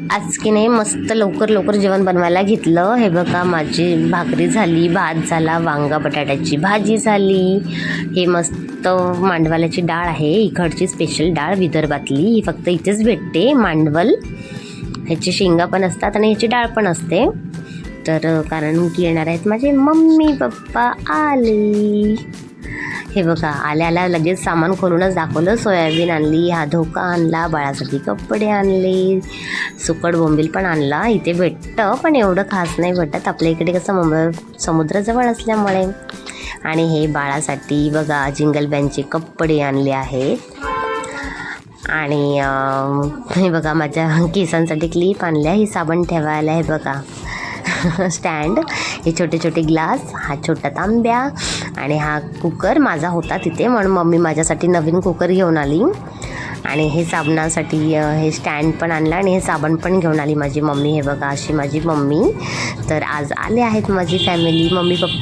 आज की नाही मस्त लवकर लवकर जेवण बनवायला घेतलं. हे बघा माझी भाकरी झाली भात झाला वांगा बटाट्याची भाजी झाली. हे मस्त मांडवाल्याची डाळ आहे. इकडची स्पेशल डाळ विदर्भातली. ही फक्त इथेच भेटते मांडवल. ह्याची शेंगा पण असतात आणि ह्याची डाळ पण असते. तर कारण की येणार आहेत माझे मम्मी पप्पा आले. हे बघा आल्याला लगेच सामान खोलूनच दाखवलं. सोयाबीन आणली हा धोका आणला बाळासाठी कपडे आणले सुकट बोंबील पण आणला. इथे भेटतं पण एवढं खास नाही भेटत. आपल्या इकडे कसं मुंबई समुद्राजवळ असल्यामुळे. आणि हे बाळासाठी बघा जिंगल बँचे कपडे आणले आहेत. आणि हे बघा माझ्या केसांसाठी क्लिप आणल्या ही साबण ठेवायला हे बघा. स्टँड. हे छोटे छोटे ग्लास हा छोटा तांब्या आणि हा कुकर माझा होता तिथे म्हणून मम्मी माझ्यासाठी नवीन कुकर घेऊन आली. आणि हे साबणासाठी हे स्टँड पण आणलं आणि हे साबण पण घेऊन आली माझी मम्मी. हे बघा अशी माझी मम्मी. तर आज आले आहेत माझी फॅमिली मम्मी पप्पा